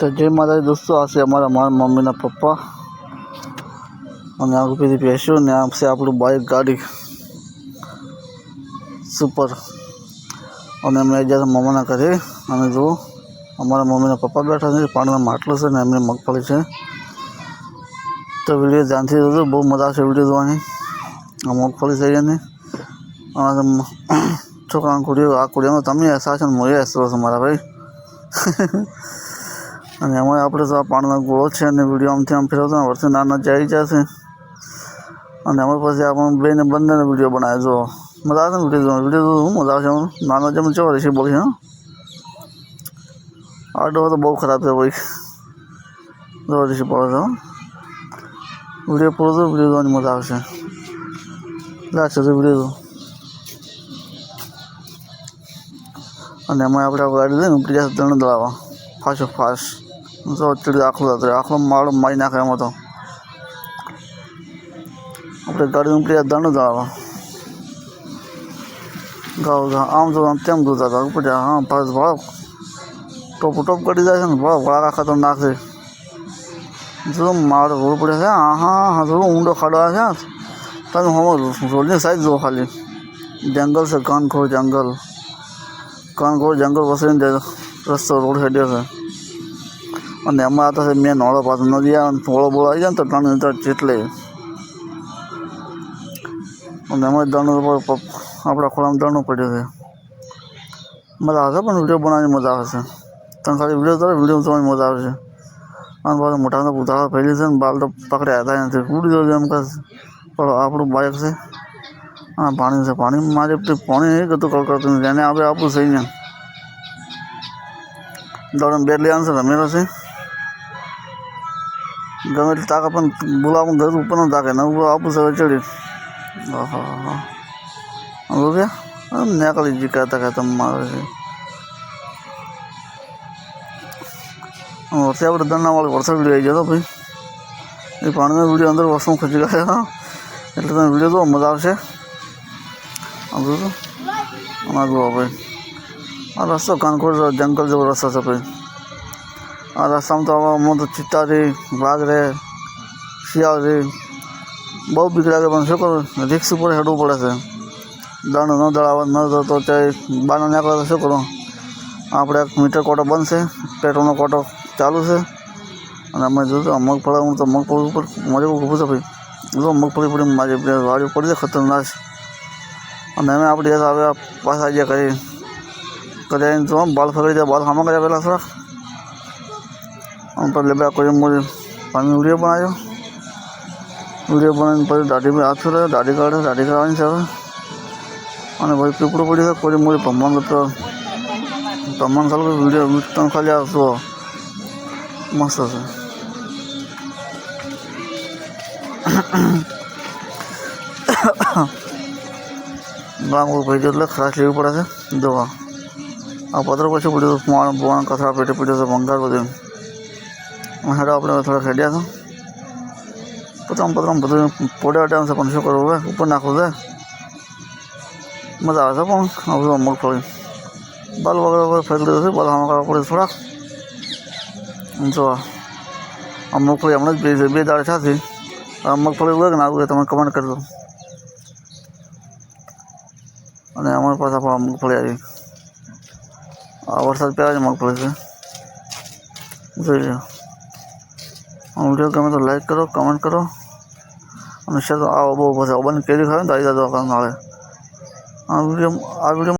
તો જે મારા દોસ્તો, આ છે અમારા મારા મમ્મીના પપ્પા. અને આ પેલી બેસ્યો ને, આ છે આપણું બાઇક ગાડી. સુપર અને અમે જ્યારે મમ્માના ઘરે, અને જો અમારા મમ્મીના પપ્પા બેઠા છે, પાણીના માટલો છે ને, એમને મગફળી છે. તો વીડિયો ધ્યાનથી જોજો, બહુ મજા આવશે વીડિયો જોવાની. આ મગફળી થઈ એની. અને છોકરાને કુડિયો આ કુડિયામાં તમે છે ને મોએ અહેસાસ છો મારા ભાઈ. અને એમાં આપણે તો આ પાણીનો ગોળો છે અને વીડિયો આમથી આમ ફેરવતો વર્ષે નાના જઈ જશે. અને એમાં પછી આપણે બેને બંનેને વીડિયો બનાવ્યો જો મજા આવે ને વીડિયો વીડિયો શું મજા આવશે નાનો જેમ ચો રહેશે બોલ છે આ ડો તો બહુ ખરાબ છે ભાઈ. જો રહેશે પડે તો વીડિયો પૂરો તો વીડિયો જોવાની મજા આવશે લાગશે તો વીડિયો અને એમાં આપણે ગાડી લઈને ઉપડી જશે ત્રણ દળાવા ફાસ્ટ ફાસ્ટ. તો ચડી આખલું હતું આખલો માળ મારી નાખે એમાં તો આપણે ગાડી ઉપરી દંડ દળાવા ગાવ ગાવ આમ તો આમ તેમ જોતા હતા ઉપર હા ફાસ્ટ ભાવ ટોપ ટોપ કરી જાય છે ને ભાવ વળાકા ખતરનાક છે જો માળ રોડ પડે છે હા હા હા થોડો ઊંડો ખાડો આવે છે તમે હમ રોડની સાઈડ જુઓ ખાલી જંગલ છે કાનખોર જંગલ કાનખોર જંગલ વસેને રસ્તો રોડ હેડ્યો છે અને એમાં તો મેં નોળો પાછો નદી આવે હોળો બોળો આવી જાય ને તો ત્રણ તો જેટલે અને એમાં દાણું આપણા ખોળામાં દાણું પડ્યું છે. મજા આવશે પણ વીડિયો બનાવવાની મજા આવશે ત્રણ ખાલી વીડિયો કરો વીડિયો જોવાની મજા આવશે અને પાછું મોટા ઉતારા ફેરી છે ને બાલ તો પકડ્યા હતા નથી ઉડી જવું એમ કે પણ આપણું બાઇક છે. હા, પાણી છે. પાણી મારે પેલું પાણી નહીં કરતું કળ કરતું નથી એને આપણે આપણું છે અહીંયા. દોડે બેટ લઈ આવશે તમે છે. ગમે એટલી તાકાત પણ બોલાવું ઘર ઉપર ન તાકે ને ઉપર આપું સવે ચડી. હા રૂપિયા નીકળી જી કહેતા કહેતા મારે છે. વર્ષે આપણે દરણાવાળી વરસાદ વીડિયો આવી ગયો હતો ભાઈ. એ પાણીનો વીડિયો અંદર વસ્તુ ખસી ગયા એટલે તમે વીડિયો જુઓ, મજા આવશે. આમ તો. જુઓ ભાઈ. આ રસ્તો કાનકોડ જંગલ જેવો રસ્તો છે ભાઈ. આ રસ્તામાં તો આમાં તો ચિત્તા રહી વાઘ રહે શિયાળ રહે બહુ બીક લાગે પણ શું કરું? રિક્સ ઉપર હેડવું પડે છે. દાણ ન દળાવે, ન તો તે બહાર નીકળે તો શું કરું? આપણે એક મીટર કોટો બંધ છે પેટ્રોલનો કોટો ચાલુ છે. અને અમે જોયું મગફળી હું તો મગફળી ઉપર મારે ઊભું છે ભાઈ. જો મગફળી પડી મારી વાડી પડી છે ખતરનાક. અને અમે આપણે હવે પાછા જે કરી કરી જો બાલ ફરી જાય બાલ ખામાં કર્યા પહેલાં થોડાક. આમ પર લેબડા કરી મોરી પાણી વીડિયો બનાવ્યો વીડિયો બનાવીને પછી દાઢી હાથ ફેરવ્યો દાઢી કાઢે દાઢી કાઢવાની છે હવે અને ભાઈ પીપળું પડ્યું છે કોઈ મોરી ભમવાનું તો ભમવાનું ખાલી વીડિયો તમે ખાલી આવશો મસ્ત છે બાંગુ ભાઈ એટલે ખાસ લેવી પડે છે દવા આ પત્ર પછી પડ્યું પોણ પોણ કથરા પેટે પડ્યો છે ભંગાર બધું હેડો આપણે થોડા ખેડ્યા છે. પતરામ પતરામ બધું પોડ્યા ટાઈમ છે, પણ શું કરવું હવે? ઉપર નાખવું છે. મજા આવે છે પણ આ મગફળી બાલ વગર ફેંકી દીધું છે, બાલ આમાં કરવા પડે થોડાક. જો, આ મગફળી હમણાં જ બે બે દાડે થતી આ મગફળી ઉગે ના ઉગે તમે કમેન્ટ કરી દો અને અમારી પાસે પણ મગફળી આવી. આ વરસાદ પહેલાં જ મગફળી છે. જોઈ લો વીડિયો ગમે તો લાઈક કરો કમેન્ટ કરો. અને શેર આ બહુ પછી ઓબાની કેરી ખાવે ને દાદા આવી આવે આ વીડિયો આ વીડિયો